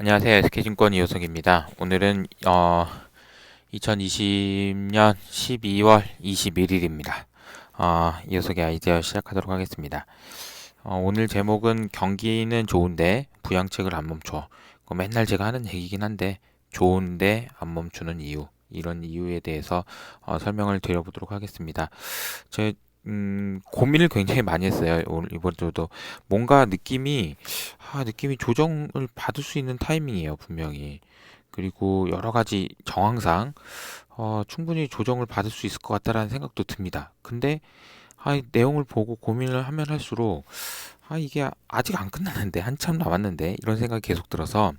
안녕하세요. SK증권 이호석입니다. 오늘은 어, 2020년 12월 21일입니다. 어, 이호석의 아이디어 시작하도록 하겠습니다. 어, 오늘 제목은 경기는 좋은데 부양책을 안 멈춰. 그 맨날 제가 하는 얘기긴 한데 좋은데 안 멈추는 이유 이런 이유에 대해서 어, 설명을 드려보도록 하겠습니다. 제 음, 고민을 굉장히 많이 했어요. 오늘 이번 주도 뭔가 느낌이 아, 느낌이 조정을 받을 수 있는 타이밍이에요, 분명히. 그리고 여러 가지 정황상 어, 충분히 조정을 받을 수 있을 것 같다라는 생각도 듭니다. 근데 아, 이 내용을 보고 고민을 하면 할수록 아, 이게 아직 안 끝났는데 한참 남았는데 이런 생각이 계속 들어서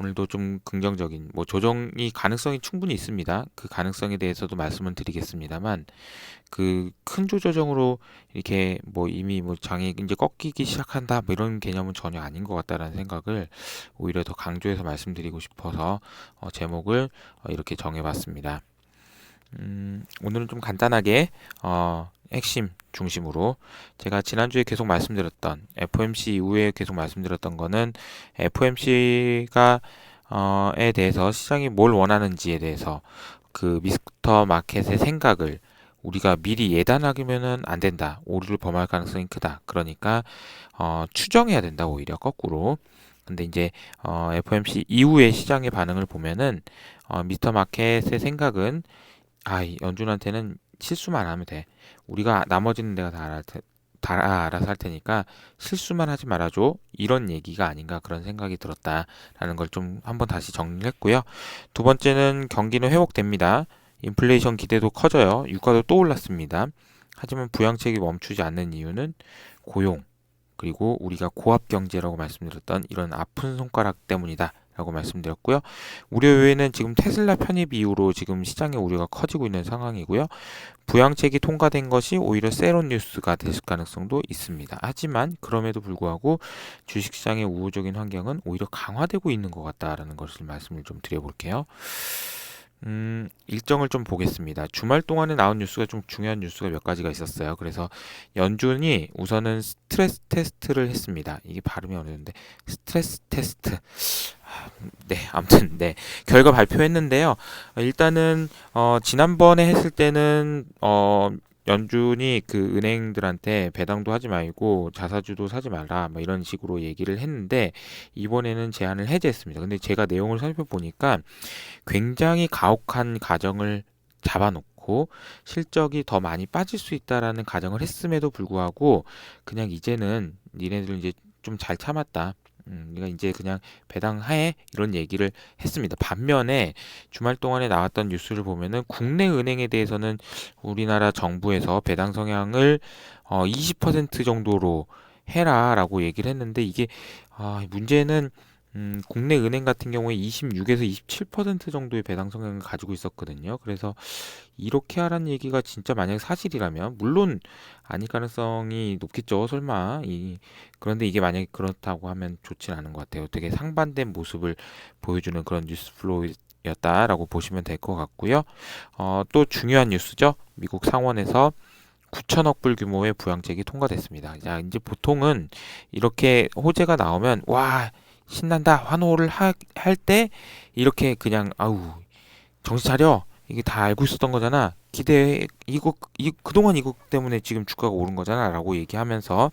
오늘도 좀 긍정적인 뭐 조정이 가능성이 충분히 있습니다. 그 가능성에 대해서도 말씀을 드리겠습니다만 그 큰 조정으로 이렇게 뭐 이미 뭐 장이 이제 꺾이기 시작한다 뭐 이런 개념은 전혀 아닌 것 같다라는 생각을 오히려 더 강조해서 말씀드리고 싶어서 어, 제목을 어, 이렇게 정해봤습니다. 음, 오늘은 좀 간단하게 어, 핵심 중심으로 제가 지난주에 계속 말씀드렸던 FOMC 이후에 계속 말씀드렸던 거는 FOMC가 어, 에 대해서 시장이 뭘 원하는지에 대해서 그 미스터 마켓의 생각을 우리가 미리 예단하기면은 안 된다. 오류를 범할 가능성이 크다. 그러니까 어, 추정해야 된다. 오히려 거꾸로. 근데 이제 어, FOMC 이후의 시장의 반응을 보면은 어, 미스터 마켓의 생각은 아, 연준한테는 실수만 안 하면 돼. 우리가 나머지는 내가 다 알아, 다 알아서 할 테니까 실수만 하지 말아줘. 이런 얘기가 아닌가 그런 생각이 들었다라는 걸 좀 한번 다시 정리를 했고요. 두 번째는 경기는 회복됩니다. 인플레이션 기대도 커져요. 유가도 또 올랐습니다. 하지만 부양책이 멈추지 않는 이유는 고용, 그리고 우리가 고압 경제라고 말씀드렸던 이런 아픈 손가락 때문이다. 라고 말씀드렸고요. 우려 요인은 지금 테슬라 편입 이후로 지금 시장의 우려가 커지고 있는 상황이고요. 부양책이 통과된 것이 오히려 세론 뉴스가 될 가능성도 있습니다. 하지만 그럼에도 불구하고 주식시장의 우호적인 환경은 오히려 강화되고 있는 것 같다라는 것을 말씀을 좀 드려볼게요. 음, 일정을 좀 보겠습니다. 주말 동안에 나온 뉴스가 좀 중요한 뉴스가 몇 가지가 있었어요. 그래서 연준이 우선은 스트레스 테스트를 했습니다. 이게 발음이 어려운데 스트레스 테스트. 네, 아무튼 네 결과 발표했는데요. 일단은 어, 지난번에 했을 때는 어, 연준이 그 은행들한테 배당도 하지 말고 자사주도 사지 말라 뭐 이런 식으로 얘기를 했는데 이번에는 제한을 해제했습니다. 근데 제가 내용을 살펴보니까 굉장히 가혹한 가정을 잡아놓고 실적이 더 많이 빠질 수 있다라는 가정을 했음에도 불구하고 그냥 이제는 니네들 이제 좀 잘 참았다. 음, 그러니까 이제 그냥 배당 하에 이런 얘기를 했습니다. 반면에 주말 동안에 나왔던 뉴스를 보면은 국내 은행에 대해서는 우리나라 정부에서 배당 성향을 어, 20% 정도로 해라라고 얘기를 했는데 이게 아, 문제는 음, 국내 은행 같은 경우에 26에서 27% 정도의 배당 성향을 가지고 있었거든요. 그래서 이렇게 하라는 얘기가 진짜 만약 사실이라면 물론 아닐 가능성이 높겠죠. 설마 이 그런데 이게 만약에 그렇다고 하면 좋진 않은 것 같아요. 되게 상반된 모습을 보여주는 그런 뉴스 플로우였다라고 보시면 될 것 같고요. 어, 또 중요한 뉴스죠. 미국 상원에서 9천억 불 규모의 부양책이 통과됐습니다. 자, 이제 보통은 이렇게 호재가 나오면 와 신난다 환호를 할 때 이렇게 그냥 아우 정신 차려. 이게 다 알고 있었던 거잖아. 기대 이거 이 그동안 이거 때문에 지금 주가가 오른 거잖아라고 얘기하면서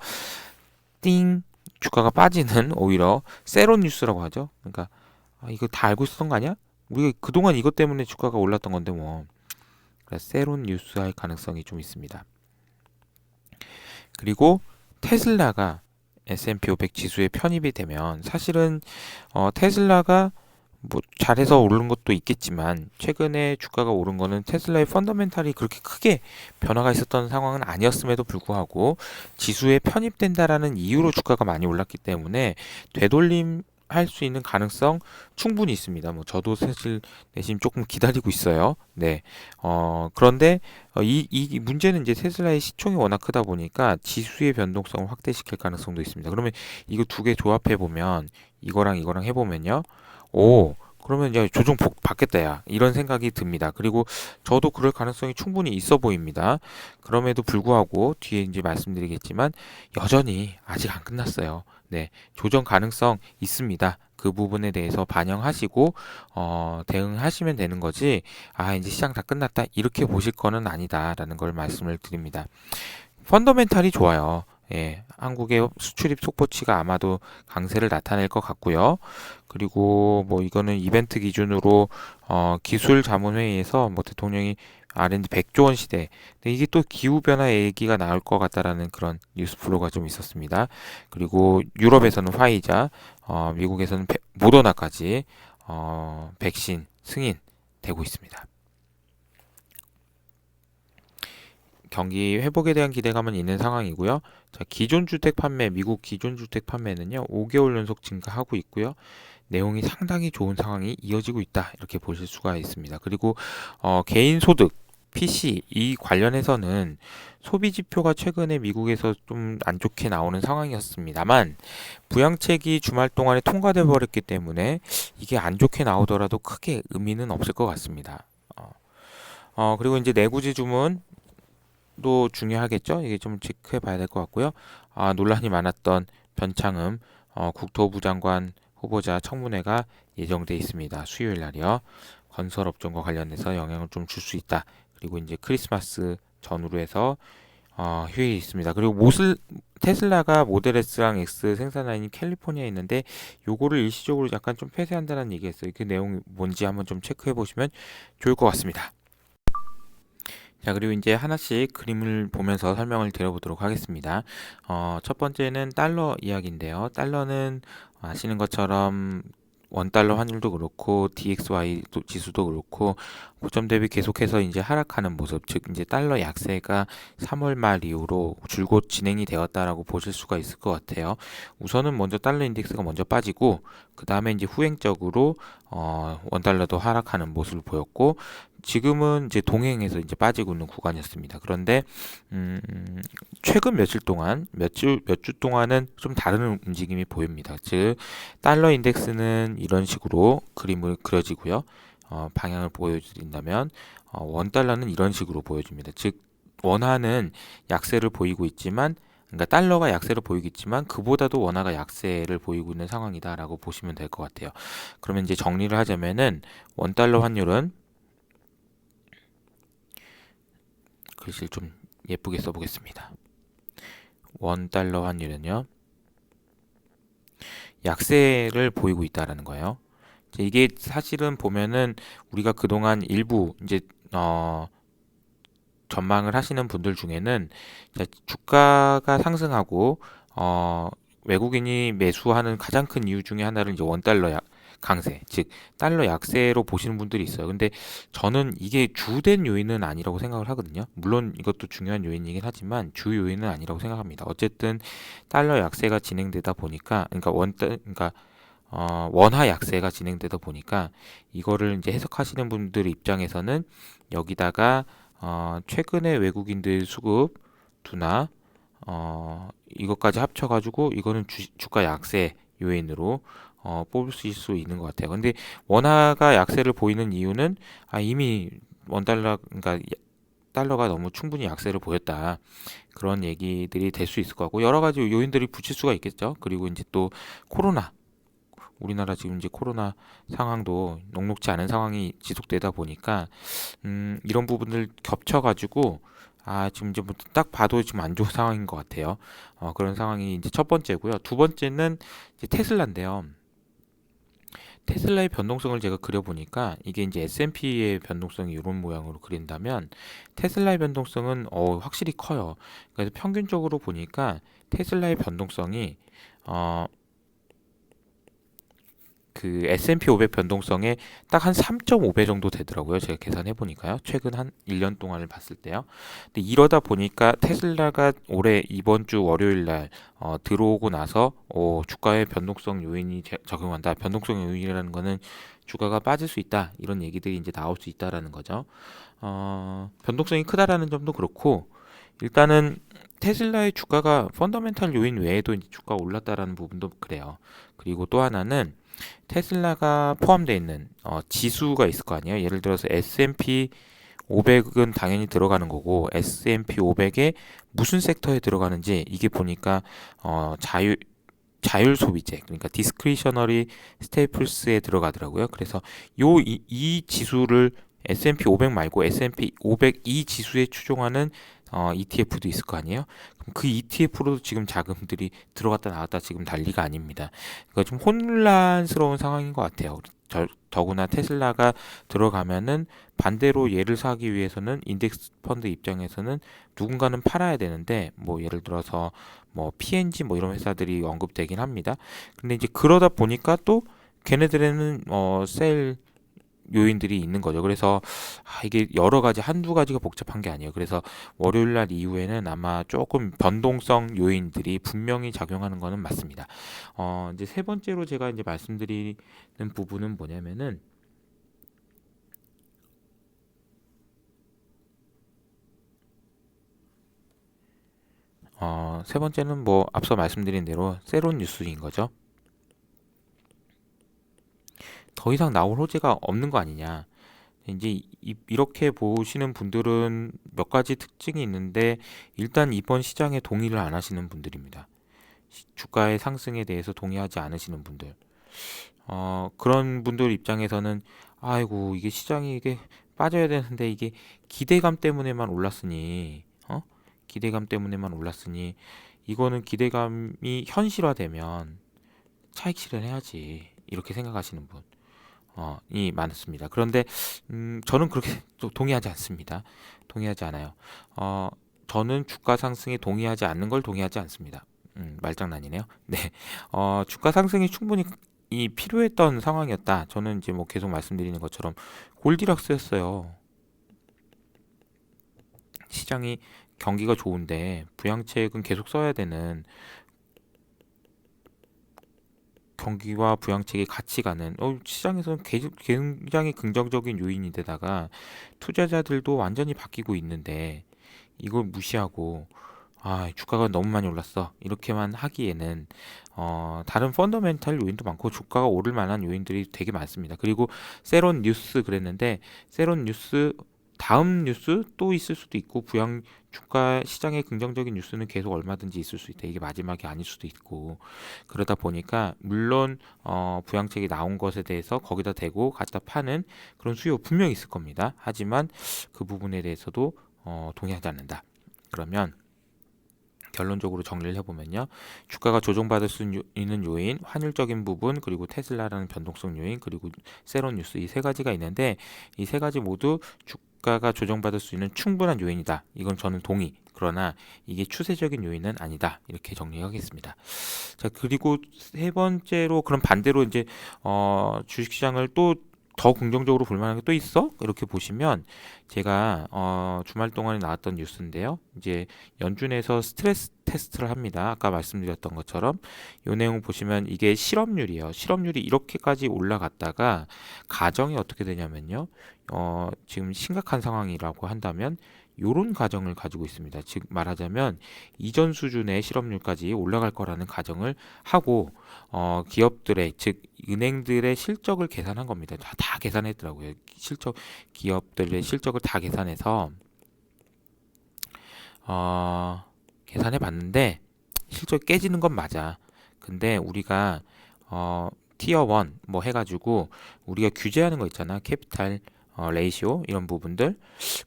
띵 주가가 빠지는 오히려 세론 뉴스라고 하죠. 그러니까 아, 이거 다 알고 있었던 거 아니야? 우리가 그동안 이것 때문에 주가가 올랐던 건데 뭐. 세론 뉴스 할 가능성이 좀 있습니다. 그리고 테슬라가 S&P 500 지수에 편입이 되면 사실은 어, 테슬라가 뭐 잘해서 오른 것도 있겠지만 최근에 주가가 오른 거는 테슬라의 펀더멘탈이 그렇게 크게 변화가 있었던 상황은 아니었음에도 불구하고 지수에 편입된다라는 이유로 주가가 많이 올랐기 때문에 되돌림 할 수 있는 가능성 충분히 있습니다. 뭐 저도 사실 내심 조금 기다리고 있어요. 네. 어, 그런데 어, 이, 이 문제는 이제 테슬라의 시총이 워낙 크다 보니까 지수의 변동성을 확대시킬 가능성도 있습니다. 그러면 이거 두 개 조합해 보면 이거랑 이거랑 해 보면요. 오, 그러면 이제 조정 받겠다 야 이런 생각이 듭니다. 그리고 저도 그럴 가능성이 충분히 있어 보입니다. 그럼에도 불구하고 뒤에 이제 말씀드리겠지만 여전히 아직 안 끝났어요. 네, 조정 가능성 있습니다. 그 부분에 대해서 반영하시고 어, 대응하시면 되는 거지. 아, 이제 시장 다 끝났다. 이렇게 보실 거는 아니다라는 걸 말씀을 드립니다. 펀더멘탈이 좋아요. 예, 한국의 수출입 속보치가 아마도 강세를 나타낼 것 같고요. 그리고 뭐 이거는 이벤트 기준으로 어, 기술 자문회의에서 뭐 대통령이 R&D 100조 원 시대. 근데 이게 또 기후 변화 얘기가 나올 것 같다라는 그런 뉴스 플로가 좀 있었습니다. 그리고 유럽에서는 화이자, 어, 미국에서는 베, 모더나까지 어, 백신 승인 되고 있습니다. 경기 회복에 대한 기대감은 있는 상황이고요. 자, 기존 주택 판매, 미국 기존 주택 판매는요, 5개월 연속 증가하고 있고요. 내용이 상당히 좋은 상황이 이어지고 있다. 이렇게 보실 수가 있습니다. 그리고 어, 개인 소득, PC 이 관련해서는 소비 지표가 최근에 미국에서 좀 안 좋게 나오는 상황이었습니다만 부양책이 주말 동안에 통과돼 버렸기 때문에 이게 안 좋게 나오더라도 크게 의미는 없을 것 같습니다. 어, 어 그리고 이제 내구지 주문 도 중요하겠죠. 이게 좀 체크해 봐야 될 것 같고요. 아, 논란이 많았던 변창흠 어, 국토부 장관 후보자 청문회가 예정돼 있습니다. 수요일 날이요. 건설업종과 관련해서 영향을 좀 줄 수 있다. 그리고 이제 크리스마스 전후로 해서 어, 휴일이 있습니다. 그리고 모슬 테슬라가 모델 S랑 X 생산 라인이 캘리포니아에 있는데 요거를 일시적으로 약간 좀 폐쇄한다는 얘기했어요. 그 내용이 뭔지 한번 좀 체크해 보시면 좋을 것 같습니다. 자, 그리고 이제 하나씩 그림을 보면서 설명을 드려보도록 하겠습니다. 어, 첫 번째는 달러 이야기인데요. 달러는 아시는 것처럼 원달러 환율도 그렇고 DXY 지수도 그렇고 고점 대비 계속해서 이제 하락하는 모습, 즉 이제 달러 약세가 3월 말 이후로 줄곧 진행이 되었다라고 보실 수가 있을 것 같아요. 우선은 먼저 달러 인덱스가 먼저 빠지고 그 다음에 이제 후행적으로 어, 원달러도 하락하는 모습을 보였고 지금은 이제 동행해서 이제 빠지고 있는 구간이었습니다. 그런데 음, 최근 며칠 동안 몇 주 몇 주 동안은 좀 다른 움직임이 보입니다. 즉 달러 인덱스는 이런 식으로 그림을 그려지고요. 어, 방향을 보여드린다면 어, 원 달러는 이런 식으로 보여줍니다. 즉 원화는 약세를 보이고 있지만 그러니까 달러가 약세를 보이겠지만 그보다도 원화가 약세를 보이고 있는 상황이다라고 보시면 될 것 같아요. 그러면 이제 정리를 하자면은 원 달러 환율은 글씨를 좀 예쁘게 써보겠습니다. 원 달러 환율은요. 약세를 보이고 있다라는 거예요. 이게 사실은 보면은 우리가 그동안 일부 이제 어 전망을 하시는 분들 중에는 주가가 상승하고 어 외국인이 매수하는 가장 큰 이유 중에 하나를 이제 원 달러 약 강세, 즉 달러 약세로 보시는 분들이 있어요. 근데 저는 이게 주된 요인은 아니라고 생각을 하거든요. 물론 이것도 중요한 요인이긴 하지만 주 요인은 아니라고 생각합니다. 어쨌든 달러 약세가 진행되다 보니까 그러니까 원 그러니까 어, 원화 약세가 진행되다 보니까 이거를 이제 해석하시는 분들 입장에서는 여기다가 어, 최근에 외국인들 수급 둔화 어, 이것까지 합쳐가지고 이거는 주, 주가 약세 요인으로 어, 뽑을 수 있는 것 같아요. 근데 원화가 약세를 보이는 이유는 아, 이미 원달러 그러니까 달러가 너무 충분히 약세를 보였다. 그런 얘기들이 될 수 있을 것 같고 여러 가지 요인들이 붙일 수가 있겠죠. 그리고 이제 또 코로나 우리나라 지금 이제 코로나 상황도 녹록지 않은 상황이 지속되다 보니까 음, 이런 부분들 겹쳐가지고 아 지금 이제 딱 봐도 지금 안 좋은 상황인 것 같아요. 어, 그런 상황이 이제 첫 번째고요. 두 번째는 이제 테슬라인데요. 테슬라의 변동성을 제가 그려보니까 이게 이제 S&P의 변동성이 이런 모양으로 그린다면 테슬라의 변동성은 어, 확실히 커요. 그래서 평균적으로 보니까 테슬라의 변동성이 어, 그 S&P 500 변동성에 딱 한 3.5배 정도 되더라고요. 제가 계산해 보니까요. 최근 한 1년 동안을 봤을 때요. 근데 이러다 보니까 테슬라가 올해 이번 주 월요일 날 어, 들어오고 나서 어, 주가의 변동성 요인이 제, 적용한다. 변동성 요인이라는 거는 주가가 빠질 수 있다. 이런 얘기들이 이제 나올 수 있다라는 거죠. 어, 변동성이 크다라는 점도 그렇고 일단은 테슬라의 주가가 펀더멘탈 요인 외에도 주가 올랐다라는 부분도 그래요. 그리고 또 하나는 테슬라가 포함되어 있는 어, 지수가 있을 거 아니에요. 예를 들어서 S&P 500은 당연히 들어가는 거고 S&P 500에 무슨 섹터에 들어가는지 이게 보니까 어, 자유 자율 소비재 그러니까 디스크리셔너리 스테이플스에 들어가더라고요. 그래서 요이 지수를 S&P 500 말고 S&P 500 이 지수에 추종하는 어, ETF도 있을 거 아니에요? 그럼 그 ETF로도 지금 자금들이 들어갔다 나왔다 지금 달리가 아닙니다. 그러니까 좀 혼란스러운 상황인 것 같아요. 저, 더구나 테슬라가 들어가면은 반대로 얘를 사기 위해서는 인덱스 펀드 입장에서는 누군가는 팔아야 되는데 뭐 예를 들어서 뭐 P&G 뭐 이런 회사들이 언급되긴 합니다. 근데 이제 그러다 보니까 또 걔네들에는 어 셀 요인들이 있는 거죠. 그래서 아, 이게 여러 가지 한두 가지가 복잡한 게 아니에요. 그래서 월요일 날 이후에는 아마 조금 변동성 요인들이 분명히 작용하는 거는 맞습니다. 어, 이제 세 번째로 제가 이제 말씀드리는 부분은 뭐냐면은 어, 세 번째는 뭐 앞서 말씀드린 대로 세론 뉴스인 거죠. 더 이상 나올 호재가 없는 거 아니냐. 이제 이, 렇게 보시는 분들은 몇 가지 특징이 있는데 일단 이번 시장에 동의를 안 하시는 분들입니다. 주가의 상승에 대해서 동의하지 않으시는 분들. 어, 그런 분들 입장에서는 아이고 이게 시장이 이게 빠져야 되는데 이게 기대감 때문에만 올랐으니 어? 기대감 때문에만 올랐으니 이거는 기대감이 현실화되면 차익 실현해야지 이렇게 생각하시는 분. 어, 이 많습니다. 그런데 음, 저는 그렇게 또 동의하지 않습니다. 동의하지 않아요. 어, 저는 주가 상승에 동의하지 않는 걸 동의하지 않습니다. 음, 말장난이네요. 네, 어, 주가 상승이 충분히 이 필요했던 상황이었다. 저는 이제 뭐 계속 말씀드리는 것처럼 골디락스였어요. 시장이 경기가 좋은데 부양책은 계속 써야 되는 경기와 부양책이 같이 가는 어, 시장에서는 굉장히 긍정적인 요인인데다가 투자자들도 완전히 바뀌고 있는데 이걸 무시하고 아 주가가 너무 많이 올랐어 이렇게만 하기에는 어, 다른 펀더멘탈 요인도 많고 주가가 오를 만한 요인들이 되게 많습니다. 그리고 세론 뉴스 그랬는데 세론 뉴스 다음 뉴스 또 있을 수도 있고 부양 주가 시장의 긍정적인 뉴스는 계속 얼마든지 있을 수 있다. 이게 마지막이 아닐 수도 있고 그러다 보니까 물론 어, 부양책이 나온 것에 대해서 거기다 대고 갖다 파는 그런 수요 분명히 있을 겁니다. 하지만 그 부분에 대해서도 어, 동의하지 않는다. 그러면 결론적으로 정리를 해보면요. 주가가 조정받을 수 있는 요인, 환율적인 부분, 그리고 테슬라라는 변동성 요인, 그리고 세론 뉴스 이 세 가지가 있는데 이 세 가지 모두 주 주가가 조정받을 수 있는 충분한 요인이다. 이건 저는 동의. 그러나 이게 추세적인 요인은 아니다. 이렇게 정리하겠습니다. 자, 그리고 세 번째로 그럼 반대로 이제 어 주식 시장을 또 더 긍정적으로 볼 만한 게 또 있어? 이렇게 보시면 제가 어 주말 동안에 나왔던 뉴스인데요. 이제 연준에서 스트레스 테스트를 합니다. 아까 말씀드렸던 것처럼 이 내용 보시면 이게 실업률이에요. 실업률이 이렇게까지 올라갔다가 가정이 어떻게 되냐면요. 어, 지금 심각한 상황이라고 한다면 요런 가정을 가지고 있습니다. 즉 말하자면 이전 수준의 실업률까지 올라갈 거라는 가정을 하고 어, 기업들의 즉 은행들의 실적을 계산한 겁니다. 다, 다 계산했더라고요. 실적 기업들의 실적을 다 계산해서 어, 계산해 봤는데 실적 깨지는 건 맞아. 근데 우리가 어, 티어 원 뭐 해가지고 우리가 규제하는 거 있잖아. 캐피탈 어, 레이시오 이런 부분들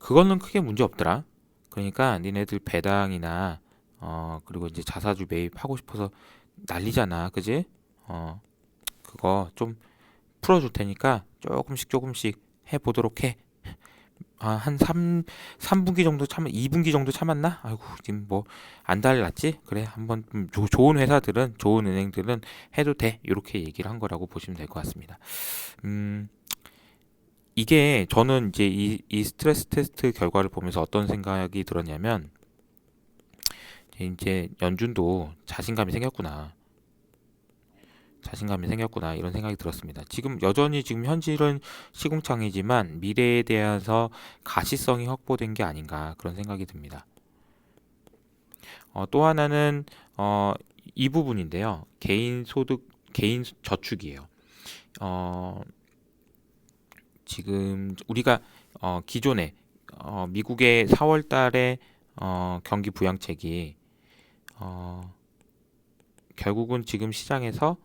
그거는 크게 문제 없더라. 그러니까 니네들 배당이나 어 그리고 이제 자사주 매입하고 싶어서 난리잖아, 그지? 어 그거 좀 풀어줄 테니까 조금씩 조금씩 해보도록 해. 아, 한 3, 3분기 정도 참, 2분기 정도 참았나? 아이고, 지금 뭐, 안 달랐지? 그래, 한번, 조, 좋은 회사들은, 좋은 은행들은 해도 돼. 이렇게 얘기를 한 거라고 보시면 될 것 같습니다. 음, 이게 저는 이제 이, 이 스트레스 테스트 결과를 보면서 어떤 생각이 들었냐면 이제 연준도 자신감이 생겼구나. 자신감이 생겼구나 이런 생각이 들었습니다. 지금 여전히 지금 현실은 시궁창이지만 미래에 대해서 가시성이 확보된 게 아닌가 그런 생각이 듭니다. 어, 또 하나는 어, 이 부분인데요. 개인 소득, 개인 저축이에요. 어, 지금 우리가 어, 기존에 어, 미국의 4월 달에 어, 경기 부양책이 어, 결국은 지금 시장에서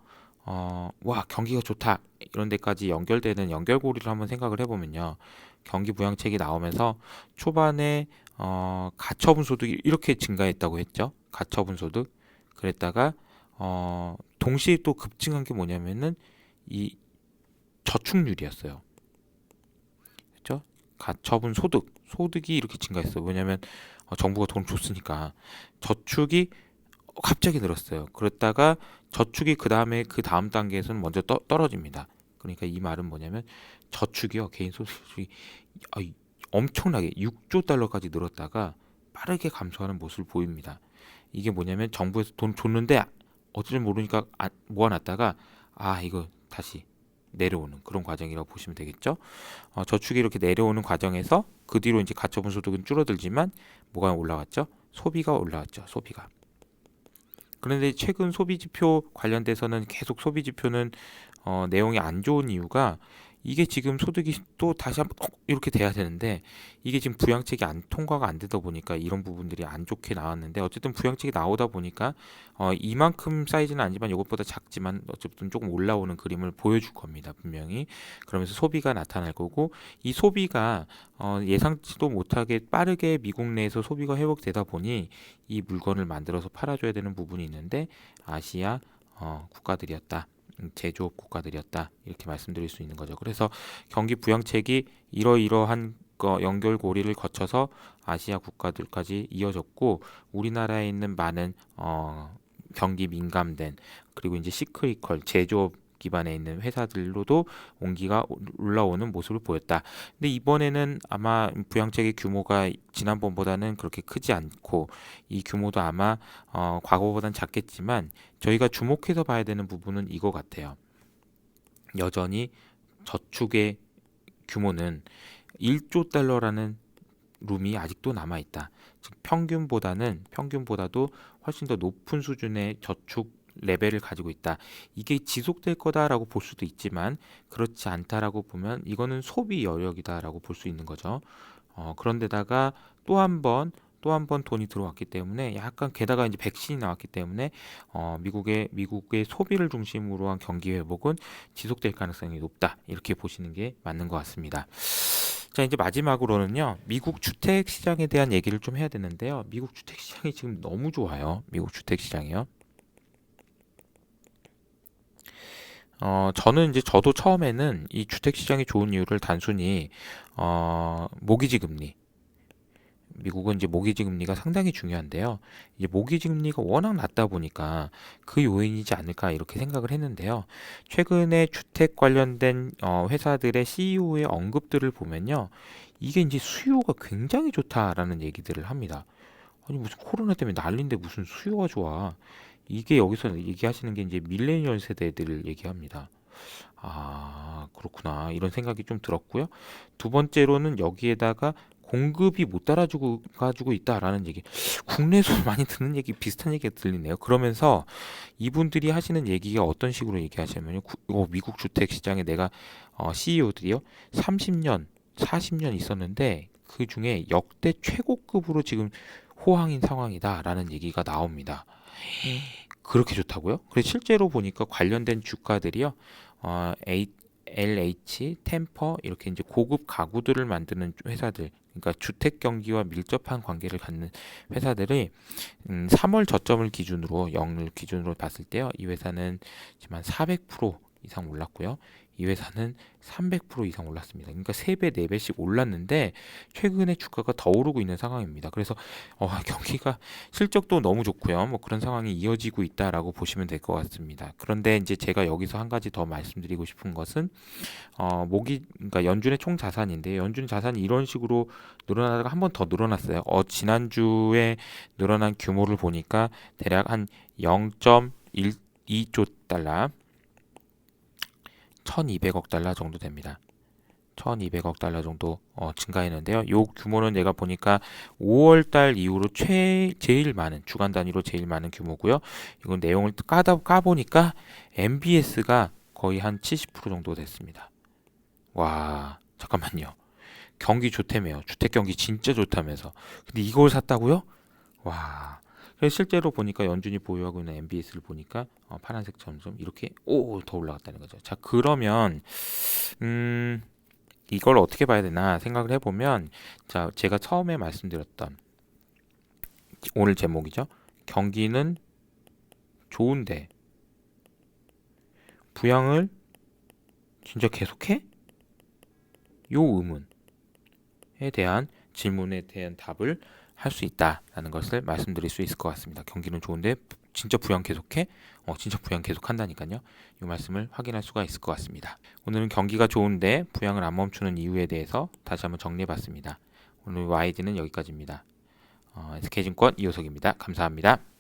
어, 와 경기가 좋다 이런 데까지 연결되는 연결고리를 한번 생각을 해보면요. 경기 부양책이 나오면서 초반에 어, 가처분 소득이 이렇게 증가했다고 했죠. 가처분 소득. 그랬다가 어, 동시에 또 급증한 게 뭐냐면은 이 저축률이었어요. 그렇죠 가처분 소득. 소득이 이렇게 증가했어요. 왜냐면 어, 정부가 돈 줬으니까 저축이 갑자기 늘었어요. 그랬다가 저축이 그 다음에 그 다음 단계에서는 먼저 떠, 떨어집니다. 그러니까 이 말은 뭐냐면 저축이요 개인 소득이 아, 엄청나게 6조 달러까지 늘었다가 빠르게 감소하는 모습을 보입니다. 이게 뭐냐면 정부에서 돈 줬는데 어쩔 모르니까 아, 모아놨다가 아 이거 다시 내려오는 그런 과정이라고 보시면 되겠죠. 어, 저축이 이렇게 내려오는 과정에서 그 뒤로 이제 가처분 소득은 줄어들지만 뭐가 올라갔죠? 소비가 올라왔죠. 소비가. 그런데 최근 소비 지표 관련돼서는 계속 소비 지표는 어, 내용이 안 좋은 이유가 이게 지금 소득이 또 다시 한번 꼭 이렇게 돼야 되는데 이게 지금 부양책이 안 통과가 안 되다 보니까 이런 부분들이 안 좋게 나왔는데 어쨌든 부양책이 나오다 보니까 어, 이만큼 사이즈는 아니지만 이것보다 작지만 어쨌든 조금 올라오는 그림을 보여줄 겁니다 분명히 그러면서 소비가 나타날 거고 이 소비가 어, 예상치도 못하게 빠르게 미국 내에서 소비가 회복되다 보니 이 물건을 만들어서 팔아줘야 되는 부분이 있는데 아시아 어, 국가들이었다. 음, 제조업 국가들이었다 이렇게 말씀드릴 수 있는 거죠. 그래서 경기 부양책이 이러이러한 거 연결고리를 거쳐서 아시아 국가들까지 이어졌고 우리나라에 있는 많은 어, 경기 민감된 그리고 이제 시크리컬 제조업 기반에 있는 회사들로도 온기가 올라오는 모습을 보였다. 근데 이번에는 아마 부양책의 규모가 지난번보다는 그렇게 크지 않고 이 규모도 아마 어, 과거보다는 작겠지만 저희가 주목해서 봐야 되는 부분은 이거 같아요. 여전히 저축의 규모는 1조 달러라는 룸이 아직도 남아 있다. 즉 평균보다는 평균보다도 훨씬 더 높은 수준의 저축 레벨을 가지고 있다. 이게 지속될 거다라고 볼 수도 있지만 그렇지 않다라고 보면 이거는 소비 여력이다라고 볼 수 있는 거죠. 어, 그런데다가 또 한 번 또 한 번 돈이 들어왔기 때문에 약간 게다가 이제 백신이 나왔기 때문에 어, 미국의 미국의 소비를 중심으로 한 경기 회복은 지속될 가능성이 높다 이렇게 보시는 게 맞는 것 같습니다. 자 이제 마지막으로는요 미국 주택 시장에 대한 얘기를 좀 해야 되는데요 미국 주택 시장이 지금 너무 좋아요 미국 주택 시장이요 어, 저는 이제 저도 처음에는 이 주택 시장이 좋은 이유를 단순히 어, 모기지 금리 미국은 이제 모기지 금리가 상당히 중요한데요. 이제 모기지 금리가 워낙 낮다 보니까 그 요인이지 않을까 이렇게 생각을 했는데요. 최근에 주택 관련된 어, 회사들의 CEO의 언급들을 보면요. 이게 이제 수요가 굉장히 좋다라는 얘기들을 합니다. 아니 무슨 코로나 때문에 난리인데 무슨 수요가 좋아. 이게 여기서 얘기하시는 게 이제 밀레니얼 세대들을 얘기합니다. 아, 그렇구나. 이런 생각이 좀 들었고요. 두 번째로는 여기에다가 공급이 못 따라주고 가지고 있다라는 얘기. 국내에서 많이 듣는 얘기 비슷한 얘기가 들리네요. 그러면서 이분들이 하시는 얘기가 어떤 식으로 얘기하시냐면요. 구, 어, 미국 주택 시장에 내가 어, CEO들이요. 30년, 40년 있었는데 그 중에 역대 최고급으로 지금 호황인 상황이다라는 얘기가 나옵니다. 그렇게 좋다고요? 그래서 실제로 보니까 관련된 주가들이요. 어, A, LH, 템퍼 이렇게 이제 고급 가구들을 만드는 회사들, 그러니까 주택 경기와 밀접한 관계를 갖는 회사들이 음, 3월 저점을 기준으로 영을 기준으로 봤을 때요. 이 회사는 지금 한400% 이상 올랐고요. 이 회사는 300% 이상 올랐습니다. 그러니까 3배, 4배씩 올랐는데 최근에 주가가 더 오르고 있는 상황입니다. 그래서 어, 경기가 실적도 너무 좋고요. 뭐 그런 상황이 이어지고 있다라고 보시면 될 것 같습니다. 그런데 이제 제가 여기서 한 가지 더 말씀드리고 싶은 것은 어, 모기 그러니까 연준의 총 자산인데 연준 자산이 이런 식으로 늘어나다가 한 번 더 늘어났어요. 어, 지난주에 늘어난 규모를 보니까 대략 한 0.12조 달러 1200억 달러 정도 됩니다. 1200억 달러 정도 어, 증가했는데요. 요 규모는 내가 보니까 5월 달 이후로 최 제일 많은 주간 단위로 제일 많은 규모고요. 이건 내용을 까다 까보니까 MBS가 거의 한 70% 정도 됐습니다. 와, 잠깐만요. 경기 좋다며요. 주택 경기 진짜 좋다면서. 근데 이걸 샀다고요? 와, 그래서 실제로 보니까 연준이 보유하고 있는 MBS를 보니까 어, 파란색 점점 이렇게 오 더 올라갔다는 거죠. 자 그러면 음 이걸 어떻게 봐야 되나 생각을 해보면 자 제가 처음에 말씀드렸던 오늘 제목이죠. 경기는 좋은데 부양을 진짜 계속해? 요 의문에 대한 질문에 대한 답을 할 수 있다라는 것을 말씀드릴 수 있을 것 같습니다. 경기는 좋은데 진짜 부양 계속해? 어, 진짜 부양 계속한다니까요. 이 말씀을 확인할 수가 있을 것 같습니다. 오늘은 경기가 좋은데 부양을 안 멈추는 이유에 대해서 다시 한번 정리해봤습니다. 오늘 YD는 여기까지입니다. 어, SK증권 이호석입니다. 감사합니다.